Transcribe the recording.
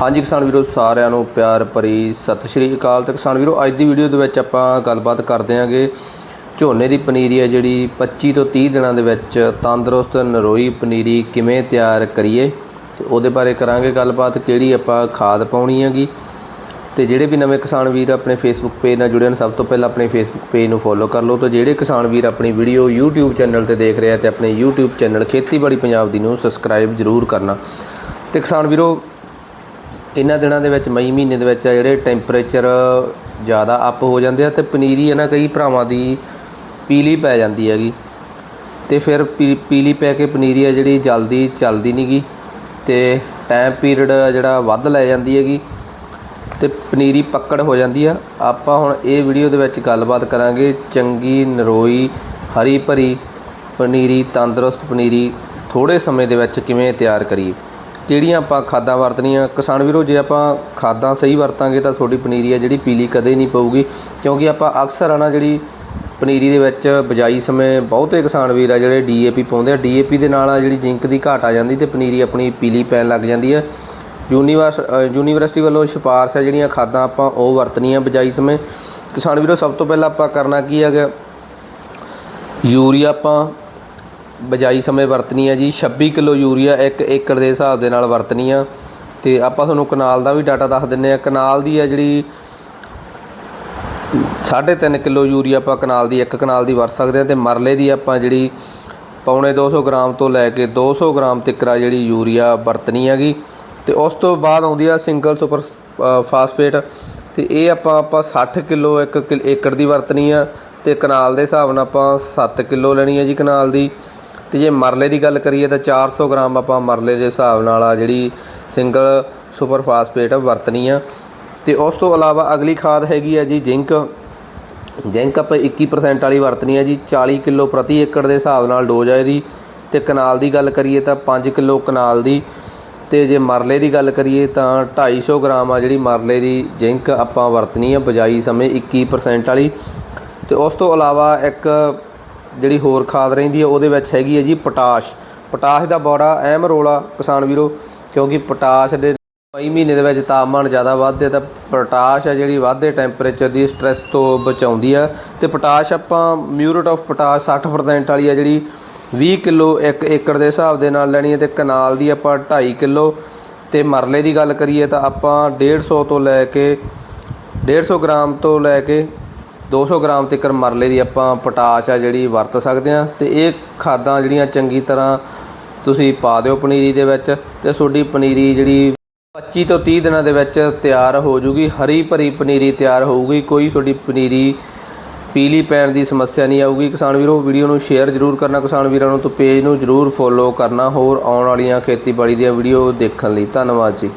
ਹਾਂਜੀ ਕਿਸਾਨ ਵੀਰੋ, ਸਾਰਿਆਂ ਨੂੰ ਪਿਆਰ ਭਰੀ ਸਤਿ ਸ਼੍ਰੀ ਅਕਾਲ। ਤੇ ਕਿਸਾਨ ਵੀਰੋ, ਅੱਜ ਦੀ ਵੀਡੀਓ ਦੇ ਵਿੱਚ ਆਪਾਂ ਗੱਲਬਾਤ ਕਰਦੇ ਆਂਗੇ ਝੋਨੇ ਦੀ ਪਨੀਰੀ ਹੈ ਜਿਹੜੀ 25 ਤੋਂ 30 ਦਿਨਾਂ ਦੇ ਵਿੱਚ ਤੰਦਰੁਸਤ, ਨਰੋਈ ਪਨੀਰੀ ਕਿਵੇਂ ਤਿਆਰ ਕਰੀਏ ਤੇ ਉਹਦੇ ਬਾਰੇ ਕਰਾਂਗੇ ਗੱਲਬਾਤ, ਕਿਹੜੀ ਆਪਾਂ ਖਾਦ ਪਾਉਣੀ ਹੈਗੀ। ਤੇ ਜਿਹੜੇ ਵੀ ਨਵੇਂ ਕਿਸਾਨ ਵੀਰ ਆਪਣੇ ਫੇਸਬੁੱਕ ਪੇਜ ਨਾਲ ਜੁੜੇ ਹਨ, ਸਭ ਤੋਂ ਪਹਿਲਾਂ ਆਪਣੇ ਫੇਸਬੁੱਕ ਪੇਜ ਨੂੰ ਫੋਲੋ ਕਰ ਲਓ ਤੇ ਜਿਹੜੇ ਕਿਸਾਨ ਵੀਰ ਆਪਣੀ ਵੀਡੀਓ YouTube ਚੈਨਲ ਤੇ ਦੇਖ ਰਹੇ ਆ ਤੇ ਆਪਣੇ YouTube ਚੈਨਲ ਖੇਤੀਬਾੜੀ ਪੰਜਾਬ ਦੀ ਨੂੰ ਸਬਸਕ੍ਰਾਈਬ ਜ਼ਰੂਰ ਕਰਨਾ। ਤੇ ਕਿਸਾਨ ਵੀਰੋ ਇਹਨਾਂ ਦਿਨਾਂ ਦੇ ਵਿੱਚ, ਮਈ ਮਹੀਨੇ ਦੇ ਵਿੱਚ ਆ ਜਿਹੜੇ ਟੈਂਪਰੇਚਰ ਜ਼ਿਆਦਾ ਅਪ ਹੋ ਜਾਂਦੇ ਆ ਤੇ ਪਨੀਰੀ ਹੈ ਨਾ, ਕਈ ਭਰਾਵਾਂ ਦੀ ਪੀਲੀ ਪੈ ਜਾਂਦੀ ਹੈਗੀ। ਤੇ ਫਿਰ ਪੀ- ਪੀਲੀ ਪੈ ਕੇ ਪਨੀਰੀ ਆ ਜਿਹੜੀ ਜਲਦੀ ਚੱਲਦੀ ਨਹੀਂਗੀ ਤੇ ਟਾਈਮ ਪੀਰੀਅਡ ਜਿਹੜਾ ਵੱਧ ਲੈ ਜਾਂਦੀ ਹੈਗੀ ਤੇ ਪਨੀਰੀ ਪੱਕੜ ਹੋ ਜਾਂਦੀ ਆ। ਆਪਾਂ ਹੁਣ ਇਹ ਵੀਡੀਓ ਦੇ ਵਿੱਚ ਗੱਲਬਾਤ ਕਰਾਂਗੇ ਚੰਗੀ, ਨਰੋਈ, ਹਰੀ ਭਰੀ ਪਨੀਰੀ, ਤੰਦਰੁਸਤ ਪਨੀਰੀ ਥੋੜੇ ਸਮੇਂ ਦੇ ਵਿੱਚ ਕਿਵੇਂ ਤਿਆਰ ਕਰੀਏ। ਕਿਹੜੀਆਂ ਆਪਾਂ ਖਾਦਾਂ ਵਰਤਣੀਆਂ? ਕਿਸਾਨ ਵੀਰੋ, ਜੇ ਆਪਾਂ ਖਾਦਾਂ ਸਹੀ ਵਰਤਾਂਗੇ ਤਾਂ ਤੁਹਾਡੀ ਪਨੀਰੀ ਆ ਜਿਹੜੀ ਪੀਲੀ ਕਦੇ ਨਹੀਂ ਪਊਗੀ। ਕਿਉਂਕਿ ਆਪਾਂ ਅਕਸਰ ਆ ਨਾ ਜਿਹੜੀ ਪਨੀਰੀ ਦੇ ਵਿੱਚ ਬਜਾਈ ਸਮੇਂ ਬਹੁਤੇ ਕਿਸਾਨ ਵੀਰ ਆ ਜਿਹੜੇ ਡੀਏਪੀ ਪਾਉਂਦੇ ਆ। ਡੀਏਪੀ ਦੇ ਨਾਲ ਆ ਜਿਹੜੀ ਜ਼ਿੰਕ ਦੀ ਘਾਟ ਆ ਜਾਂਦੀ ਤੇ ਪਨੀਰੀ ਆਪਣੀ ਪੀਲੀ ਪੈਣ ਲੱਗ ਜਾਂਦੀ ਹੈ ਯੂਨੀਵਰਸ ਯੂਨੀਵਰਸਿਟੀ ਵੱਲੋਂ ਸਿਫਾਰਸ਼ ਹੈ ਜਿਹੜੀਆਂ ਖਾਦਾਂ ਆਪਾਂ ਉਹ ਵਰਤਣੀਆਂ ਬਜਾਈ ਸਮੇਂ। ਕਿਸਾਨ ਵੀਰੋ, ਸਭ ਤੋਂ ਪਹਿਲਾਂ ਆਪਾਂ ਕਰਨਾ ਕੀ ਹੈਗਾ? ਯੂਰੀਆ ਆਪਾਂ ਬਜਾਈ ਸਮੇਂ ਵਰਤਣੀ ਹੈ ਜੀ। 26 ਕਿਲੋ ਯੂਰੀਆ 1 ਏਕੜ ਦੇ ਹਿਸਾਬ ਦੇ ਨਾਲ ਵਰਤਣੀ ਆ। ਤੇ ਆਪਾਂ ਤੁਹਾਨੂੰ ਕਨਾਲ ਦਾ ਵੀ ਡਾਟਾ ਦੱਸ ਦਿੰਨੇ ਆ ਕਨਾਲ ਦੀ ਹੈ ਜਿਹੜੀ 3.5 ਕਿਲੋ ਯੂਰੀਆ ਆਪਾਂ ਕਨਾਲ ਦੀ, ਇੱਕ ਕਨਾਲ ਦੀ ਵਰਤ ਸਕਦੇ ਆ ਤੇ ਮਰਲੇ ਦੀ ਆਪਾਂ ਜਿਹੜੀ ਪੌਣੇ 200 ਗ੍ਰਾਮ ਤੋਂ ਲੈ ਕੇ 200 ਗ੍ਰਾਮ ਤੱਕ ਆ ਜਿਹੜੀ ਯੂਰੀਆ ਵਰਤਣੀ ਹੈਗੀ। ਤੇ ਉਸ ਤੋਂ ਬਾਅਦ ਆਉਂਦੀ ਆ ਸਿੰਗਲ ਸੁਪਰ ਫਾਸਫੇਟ। ਤੇ ਇਹ ਆਪਾਂ ਆਪਾਂ 60 ਕਿਲੋ ਇੱਕ ਕਿਲ- ਏਕੜ ਦੀ ਵਰਤਣੀ ਆ। ਤੇ ਕਨਾਲ ਦੇ ਹਿਸਾਬ ਨਾਲ ਆਪਾਂ 7 ਕਿਲੋ ਲੈਣੀ ਹੈ ਜੀ ਕਨਾਲ ਦੀ। ਤੇ ਜੇ ਮਰਲੇ ਦੀ ਗੱਲ ਕਰੀਏ ਤਾਂ 400 ਗ੍ਰਾਮ ਆਪਾਂ ਮਰਲੇ ਦੇ ਹਿਸਾਬ ਨਾਲ ਆ ਜਿਹੜੀ ਸਿੰਗਲ ਸੁਪਰ ਫਾਸਫੇਟ ਵਰਤਣੀ ਆ। ਤੇ ਉਸ ਤੋਂ ਇਲਾਵਾ ਅਗਲੀ ਖਾਦ ਹੈਗੀ ਆ ਜੀ ਜ਼ਿੰਕ। ਜ਼ਿੰਕ ਆਪਾਂ 21% ਵਾਲੀ ਵਰਤਣੀ ਹੈ ਜੀ 40 ਕਿਲੋ ਪ੍ਰਤੀ ਏਕੜ ਦੇ ਹਿਸਾਬ ਨਾਲ ਡੋਜ਼ ਆ ਇਹਦੀ। ਤੇ ਕਨਾਲ ਦੀ ਗੱਲ ਕਰੀਏ ਤਾਂ 5 ਕਿਲੋ ਕਨਾਲ ਦੀ। ਤੇ ਜੇ ਮਰਲੇ ਦੀ ਗੱਲ ਕਰੀਏ ਤਾਂ 250 ਗ੍ਰਾਮ ਆ ਜਿਹੜੀ ਮਰਲੇ ਦੀ ਜ਼ਿੰਕ ਆਪਾਂ ਵਰਤਣੀ ਆ ਬਜਾਈ ਸਮੇਂ 21% ਵਾਲੀ। ਤੇ ਉਸ ਤੋਂ ਇਲਾਵਾ ਇੱਕ ਜਿਹੜੀ ਹੋਰ ਖਾਦ ਰਹਿੰਦੀ ਹੈ ਉਹਦੇ ਵਿੱਚ ਹੈਗੀ ਹੈ ਜੀ ਪੋਟਾਸ਼। ਪੋਟਾਸ਼ ਦਾ ਬੜਾ ਅਹਿਮ ਰੋਲ ਆ ਕਿਸਾਨ ਵੀਰੋ, ਕਿਉਂਕਿ ਪੋਟਾਸ਼ ਦੇ ਮਈ ਮਹੀਨੇ ਦੇ ਵਿੱਚ ਤਾਪਮਾਨ ਜ਼ਿਆਦਾ ਵੱਧਦੇ ਤਾਂ ਪੋਟਾਸ਼ ਆ ਜਿਹੜੀ ਵੱਧਦੇ ਟੈਂਪਰੇਚਰ ਦੀ ਸਟ੍ਰੈਸ ਤੋਂ ਬਚਾਉਂਦੀ ਆ। ਤੇ ਪੋਟਾਸ਼ ਆਪਾਂ ਮਿਊਰੇਟ ਆਫ ਪੋਟਾਸ਼ 60% ਵਾਲੀ ਆ ਜਿਹੜੀ 20 ਕਿਲੋ ਇੱਕ ਏਕੜ ਦੇ ਹਿਸਾਬ ਦੇ ਨਾਲ ਲੈਣੀ ਹੈ ਤੇ ਕਨਾਲ ਦੀ ਆਪਾਂ 2.5 ਕਿਲੋ। ਤੇ ਮਰਲੇ ਦੀ ਗੱਲ ਕਰੀਏ ਤਾਂ ਆਪਾਂ 150 ਤੋਂ ਲੈ ਕੇ 150 ਗ੍ਰਾਮ ਤੋਂ ਲੈ ਕੇ 200 ਗ੍ਰਾਮ ਤੱਕ ਮਰਲੇ ਦੀ ਆਪਾਂ ਪੋਟਾਸ਼ ਆ ਜਿਹੜੀ ਵਰਤ ਸਕਦੇ ਆ ਤੇ ਇਹ ਖਾਦਾਂ ਜਿਹੜੀਆਂ ਚੰਗੀ ਤਰ੍ਹਾਂ ਤੁਸੀਂ ਪਾ ਦਿਓ ਪਨੀਰੀ ਦੇ ਵਿੱਚ ਤੇ ਤੁਹਾਡੀ ਪਨੀਰੀ ਜਿਹੜੀ 25 ਤੋਂ 30 ਦਿਨਾਂ ਦੇ ਵਿੱਚ ਤਿਆਰ ਹੋ ਜੂਗੀ, ਹਰੀ ਭਰੀ ਪਨੀਰੀ ਤਿਆਰ ਹੋਊਗੀ, ਕੋਈ ਤੁਹਾਡੀ ਪਨੀਰੀ ਪੀਲੀ ਪੈਣ ਦੀ ਸਮੱਸਿਆ ਨਹੀਂ ਆਊਗੀ। ਕਿਸਾਨ ਵੀਰੋ, ਵੀਡੀਓ ਨੂੰ ਸ਼ੇਅਰ ਜ਼ਰੂਰ ਕਰਨਾ, ਕਿਸਾਨ ਵੀਰਾਂ ਨੂੰ ਤੇ ਪੇਜ ਨੂੰ ਜ਼ਰੂਰ ਫੋਲੋ ਕਰਨਾ, ਹੋਰ ਆਉਣ ਵਾਲੀਆਂ ਖੇਤੀਬਾੜੀ ਦੀਆਂ ਵੀਡੀਓ ਦੇਖਣ ਲਈ। ਧੰਨਵਾਦ ਜੀ।